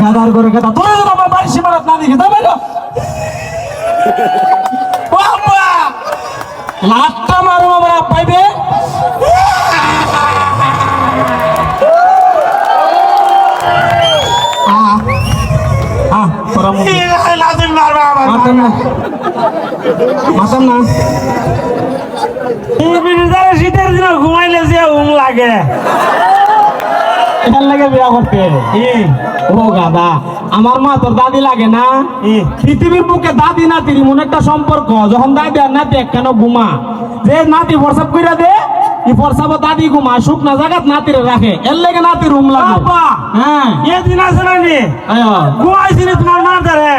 গাদার করে গাদা তোরা যেন আমার বাড়ির সীমানাত না দেখে তবে বাবা লাটটা মারো আমরা পাইবে না। না। শীতের দিন ঘুমাইলে যে উম লাগে। এখান লাগে বিয়া করতে ও গাদা আমার মা তোর দাদি লাগে না? পৃথিবীর বুকে দাদি নাতির এমন একটা সম্পর্ক যখন দাদি আর নাতি একখান ঘুমা। যে নাতি প্রসাব কইরা দে ই প্রসাব দাদি ঘুমা শুকনা জায়গাত নাতিরে রাখে। এর লাগে নাতি রুম লাগে। হ্যাঁ। এ দিন আছে না নি? আয়া ঘুমাইছি নি তোমার মা ধরে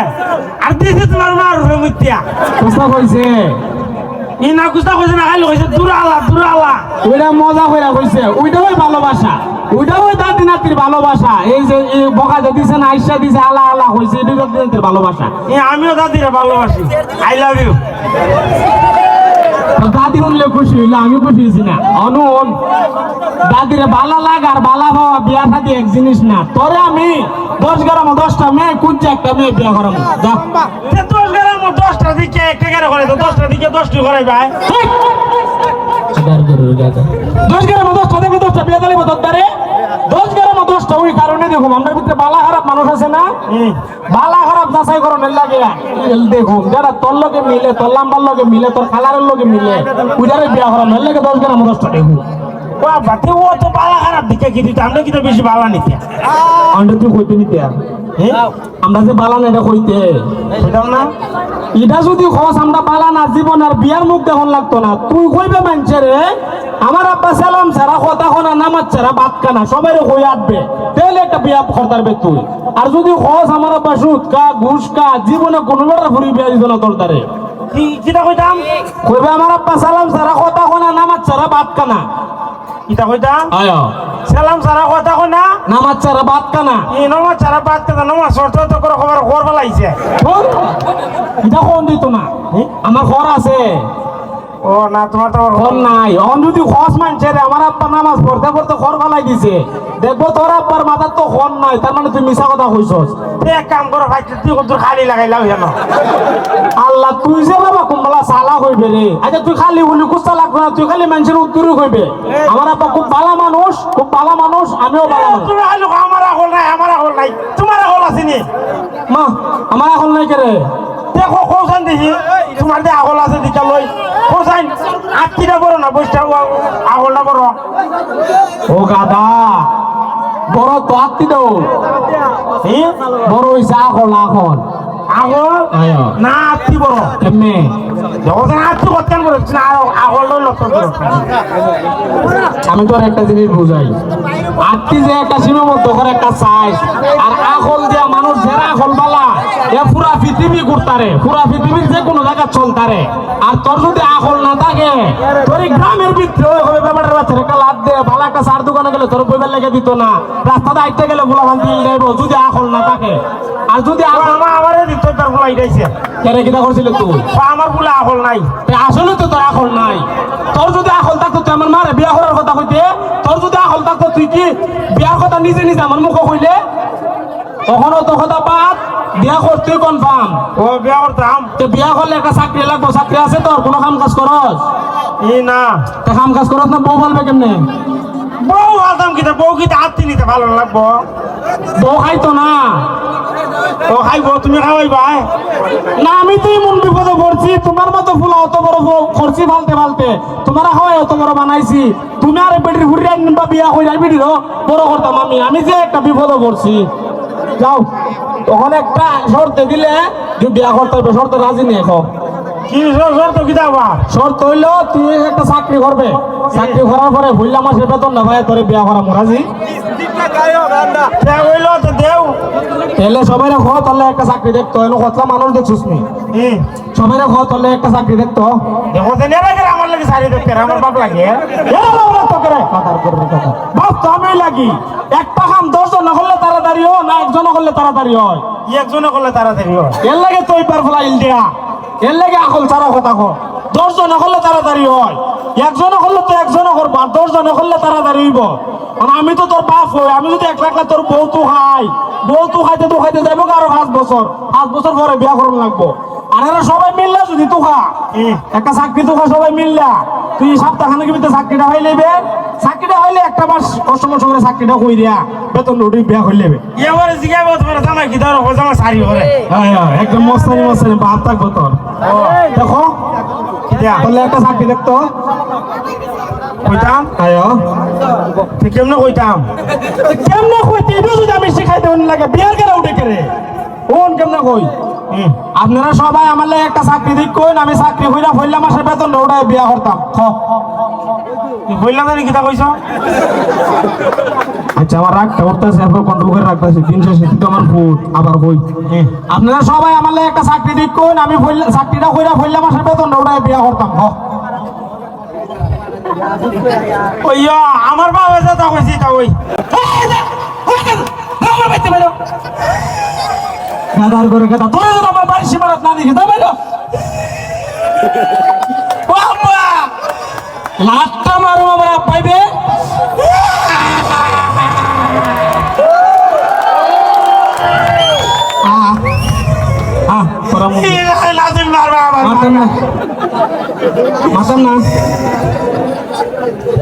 আর দিছি তোমার মার উপরে মুতিয়া প্রস্তাব হইছে ই না কুস্তা কইছে না খালি কইছে দুরালা দুরালা। ওইটা মজা কইরা কইছে। ওইটা ভালোবাসা। ওইটা ভালোবাসা। এই যে বকা যে আইসা দিছে আলা আলা এটা দাদি ভালোবাসা। আমিও দাদিরে ভালোবাসি। আই লাভ ইউ খুশি হইলে আমি খুশি হয়েছি না। অনুন দাদিরে বালা লাগ আর বালা পাওয়া বিয়া এক জিনিস না। তোরে আমি দশ গ্রাম দশটা মেয়ে কুঞ্চে একটা মেয়ে বিয়া করাম দশ গ্রাম দশটা দিকে একটা করে করে তো দশটা দিকে দশটি করে ভাই। দশ গ্রাম দশটা দেখবে দশটা বিয়া দিলে দশ গ্রাম। দশটা ওই কারণে দেখুন আমার ভিতরে বালা খারাপ মানুষ আছে না বালা খারাপ যাচাই করণের লাগে দেখো যারা তোর লগে মিলে তোর লাম্বার লগে মিলে তোর খালারের লগে মিলে ওইটারে বিয়া করানো এর লাগে দশ আমার দশটা দেখুন বাবা ও তো বালা খারাপ দিকে কি দিতে আমরা কিন্তু বেশি বালা নিতে আমরা তুই কইতে নিতে। আমরা যে বালান এটা কইতে। না? এটা যদি খস আমরা বালান আর জীবন আর বিয়ার মুখ দেখুন লাগতো না। তুই কইবে মানছে রে? আমার আব্বা সালাম ছাড়া কথা খোনা নামাজ ছাড়া বাদ কানা সবাই কই আটবে? তাহলে একটা বিয়া খরতারবে তুই। আর যদি খস আমার আব্বা সুদ কা ঘুষ কা জীবনে কোনোবার ফুরি বিয়া দিত না তোর কইতাম? কইবে আমার আব্বা সালাম ছাড়া কথা খোনা নামাজ ছাড়া বাদ কানা কিটা কইতাম আয়। সালাম সারা কথা কই না? নামাজ ছাড়া বাদ কানা এই নমা সারা বাদ কথা নমা শর্ত তো করে খবর খবর বলাইছে এটা কোন দিত না? আমার ঘর আছে। ও না তোমার তো ঘর নাই। অন যদি খস মানছে রে আমার আব্বা নামাজ পড়তে পড়তে ঘর ফলাই দিছে। দেখব তোর আব্বার মাথার তো ঘর নাই তার মানে তুই মিশা কথা কইছস। এক কাম করো ভাই তুই খালি লাগাইলাম জানো আল্লাহ তুই যে বাবা কুম্বলা কইবে রে। আচ্ছা তুই খালি বলি কুস্তা লাগবে না তুই খালি মানুষের উত্তরই কইবে। আমার আব্বা খুব ভালো মানুষ খুব ভালো মানুষ আমিও ভালো মানুষ। তুমি খালি আমার আগল নাই আমার আগল নাই। তোমার আগল আসেনি মা আমার এখন নাই কে রে? দেখো কৌশান দেখি। তোমার যে আগল আছে দিকা লই। কৌশান আটটিটা বড় না বইটা আগলটা বড়? ও গাদা বড় তো হি? বড় হইছে এখন এখন আগল না আটটি বড়। কেমনে? আমি তোর একটা জিনিস বুঝাই। আত্মি যে একটা সীমাবদ্ধ করে একটা সাইজ আর আখল দিয়া মানুষ যারা আখল বালা, এ পুরা পৃথিবী ঘুরতারে পুরা পৃথিবীর যে কোনো জায়গা চলতারে। আর তোর যদি আখল না থাকে, তোর গ্রামের ভিতরে ওই হবে ব্যাপারের বাচ্চা একটা লাভ ভালো একটা গেলে তোর বইবার লেগে দিত না। রাস্তাতে আইতে গেলে বলা ভান্তি যাইব যদি আখল না থাকে। আর যদি আমার আমার দিত তারগুলা ইটাইছে কেরে কিনা করছিল তুই আমারগুলা আগল নাই। আসলে তো তোর আখল নাই। তোর যদি আখল থাকতো তুই আমার মারে বিয়া করার কথা কইতে। তোর যদি আখল থাকতো তুই কি বিয়ার কথা নিজে নিজে আমার মুখে কইলে? তখনও তো কথা বাদ বিয়া করতে কনফার্ম ও বিয়া করতাম তো বিয়া করলে একটা চাকরি লাগবো চাকরি আছে তোর কোনো কাম কাজ করস? ই না। তা কাম কাজ করস না বউ বলবে কেমনে? বউ আলতাম কিতা বউ কিতা আত্মি নিতে ভালো লাগবো? বউ খাইতো না। ও খাইব তুমি খাওয়াইবা না আমি তো এমন বিপদে পড়ছি। তোমার মতো ফুলা অত বড় করছি ফালতে ফালতে তোমার হাওয়াই অত বড় বানাইছি। তুমি আর বেটির ঘুরে আনবা বিয়া করে বেটির বড় করতাম আমি। আমি যে একটা বিপদে পড়ছি। যাও তখন একটা শর্তে দিলে যে বিয়া করতে হবে শর্তে রাজি নিয়ে কি শর্ত? কিতা বা শর্ত হইল তুই একটা চাকরি করবে। চাকরি করার পরে ভুললা মাসের বেতন না ভাই তোরে বিয়া করা রাজি হইল তো দেও তাহলে সবাই রেখো তাহলে একটা চাকরি দেখতো এলো কতলা মানুষ দেখছিস নি? সবাই রেখো তাহলে একটা চাকরি দেখতো দেখো আমার লাগে সারি দেখতে আমার বাপ লাগে। বাপ তো আমি লাগি। একটা কাম দশজন না করলে তাড়াতাড়ি হয় না একজন করলে তাড়াতাড়ি হয়? একজনে করলে তাড়াতাড়ি হয়। এর লাগে তো ইপার ফেলা ইল দিয়া। এর লাগে আকল ছাড়া কথা কো। দশজন না করলে তাড়াতাড়ি হয়। একজনে করলে তো একজনে করব আর দশ জনে করলে হইব। কারণ আমি তো তোর বাপ হই আমি যদি একলা একলা তোর বউ তো খাই বউ তো খাইতে তো খাইতে যাইব আরও পাঁচ বছর? পাঁচ বছর পরে বিয়া করুন লাগবো। আর এরা সবাই মিললা যদি তো খা একটা চাকরি তো খা সবাই মিললা। তুই সপ্তাহখানেক ভিতরে চাকরিটা হয়ে নেবে চাকরিটা হইলে একটা মাস কষ্ট মষ্ট করে চাকরিটা কই দিয়া বেতন উঠি বিয়া হয়ে নেবে এবারে জিগাইব তোমার জামাই কি ধরো জামাই সারি করে হ্যাঁ হ্যাঁ একদম মস্তানি মস্তানি ভাব থাকব তোর। দেখো বললে একটা চাকরি দেখতো। কইতাম? আয়ো। কেমনে কইতাম? কেমনে কই টিভিও যদি আমি শিখাই দেব লাগে বিয়ার কেন উঠে কেরে কোন কেমনে কই আপনারা সবাই আমার লাগে একটা চাকরি দিক কইন আমি চাকরি হইলা হইলা মাসের বেতন উঠায় বিয়া করতাম। খ। তুই বললাম জানি কিতা কইছ? আচ্ছা আমার রাগটা উঠতেছে এরপর কন্ট্রোল করে রাখতেছি। তিনশো সেটি তো আমার ফুট আবার কই? আপনারা সবাই আমার লাগে একটা চাকরি দিক কইন আমি চাকরিটা হইলা হইলা মাসের বেতন উঠায় বিয়া করতাম। খ। ওইয়া আমার বাবা যেটা কইছি তা ওই। গাদার করে গাদা তোর আমার বাড়ির সীমানাত না দেখে তবে লাটটা মারো আমার পাইবে মাতাম না। মাতাম না। はい。